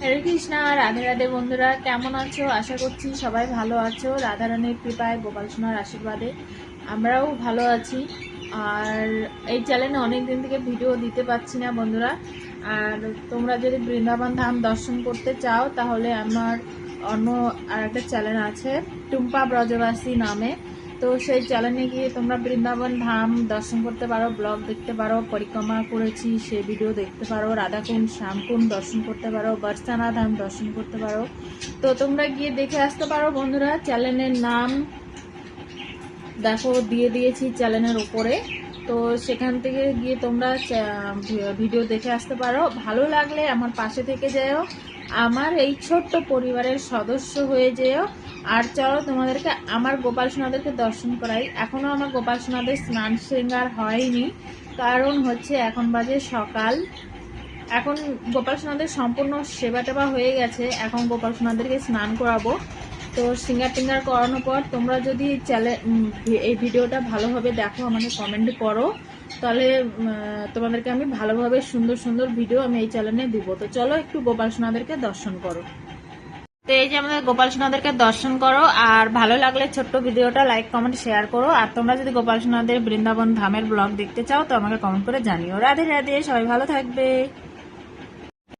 হরে কৃষ্ণা, রাধে রাধে বন্ধুরা, কেমন আছো? আশা করছি সবাই ভালো আছো। রাধারানীর কৃপায় গোপাল সোনার আশীর্বাদে আমরাও ভালো আছি। আর এই চ্যানেলে অনেক দিন থেকে ভিডিও দিতে পারছি না বন্ধুরা। আর তোমরা যদি বৃন্দাবন ধাম দর্শন করতে চাও, তাহলে আমার অন্য আর একটা চ্যানেল আছে, টুম্পা ব্রজবাসী নামে। তো সেই চ্যানেলে গিয়ে তোমরা বৃন্দাবন ধাম দর্শন করতে পারো ব্লগ দেখতে পারো, পরিক্রমা করেছি সে ভিডিও দেখতে পারো, রাধাকুণ্ড, শ্যামকুণ্ড দর্শন করতে পারো, বর্ষানা ধাম দর্শন করতে পারো। তো তোমরা গিয়ে দেখে আসতে পারো বন্ধুরা চ্যানেলের নাম দেখো, দিয়ে দিয়েছি চ্যানেলের উপরে। তো সেখান থেকে গিয়ে তোমরা ভিডিও দেখে আসতে পারো। ভালো লাগলে আমার পাশে থেকে যেও। আমার এই ছোট্ট পরিবারের সদস্য হয়ে যেও। আর চলো তোমাদেরকে আমার গোপাল সোনাদেরকে দর্শন করাই। এখনও আমার গোপাল সোনাদের স্নান শৃঙ্গার হয়নি, কারণ হচ্ছে এখন বাজে সকাল। এখন গোপাল সোনাদের সম্পূর্ণ সেবা টেবা হয়ে গেছে। এখন গোপাল সোনাদেরকে স্নান করাবো। তো সিঙ্গার টিঙ্গার করানোর পর তোমরা যদি ভি- এই ভিডিওটা ভালোভাবে দেখো, আমাকে কমেন্ট করো, তাহলে তোমাদেরকে আমি ভালোভাবে সুন্দর সুন্দর ভিডিও আমি এই চ্যানেলে দিব। তো চলো একটু গোপাল সোনাদেরকে দর্শন করো। তো এই যে আমাদের গোপাল সোনাদেরকে দর্শন করো, আর ভালো লাগলে ছোট্ট ভিডিওটা লাইক কমেন্ট শেয়ার করো। আর তোমরা যদি গোপাল সোনাদের বৃন্দাবন ধামের ব্লগ দেখতে চাও, তো আমাকে কমেন্ট করে জানিও। রাধে রাধে, সবাই ভালো থাকবে।